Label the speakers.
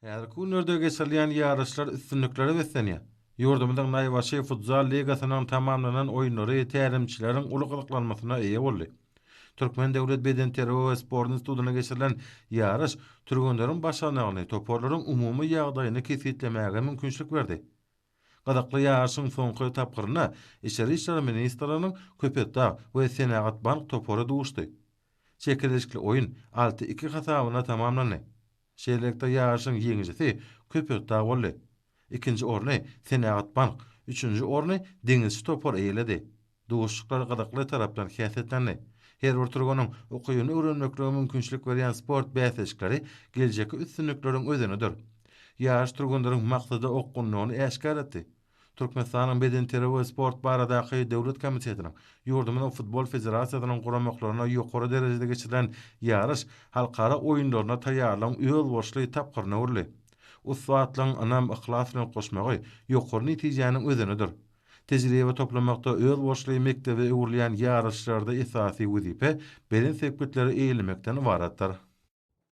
Speaker 1: Häzirki günlerde geçirilen ýarışlar üstünlüklere besleniýär. Yurdumuzda Naýwaşy Futsal ligasynyň tamamlanan oýunlary tälimçileriň uluklanmasyna eýe boldy. Türkmen döwlet beden terror we sporun studuna geçirilen ýarış türkmenleriň başlanagyny, toporlaryň umumy ýagdaýyny kesitlemäge mümkinçilik berdi. Gadakly ýarışyň soňky tapgyryna İçeri işler ministrlarynyň köpetda we senagat bank topora duşdy. Çekilişli oýun 6-2 hasabyna tamamlandy. şeýlekde ýaşyň ýeňijisi köpürtda boldy. Ikinji orny Senagat Bank, üçünji orny Deňiz Topor eýledi. Duşuklar gadakly tarapdan häsiýetlendi. Her bir turgunyň okuyunu öwrenmekle mümkinçilik berýän sport bäseşleri geljeki üstünlikleriň özünidir. Ýağış turgunlaryň maksady okgunlygyny eşkar etdi. Türkmenistanyň beden teri sport baradaky döwlet komitetiniň ýurdumyň futbol federasiýasynyň guramaklarına ýokary derejede geçirilen ýarış halkara oýunlaryna taýýarlan ýol boşly tapgyrna urly. Uswatlaň anam ihlaslyň goşmagy ýokary netijäniň özünidir. Tejribe toplamakda ýol boşly mekdebi öwrülýän ýarışlarda esasy wezipe beden sekbetleri eýilmekden ibaratdyr.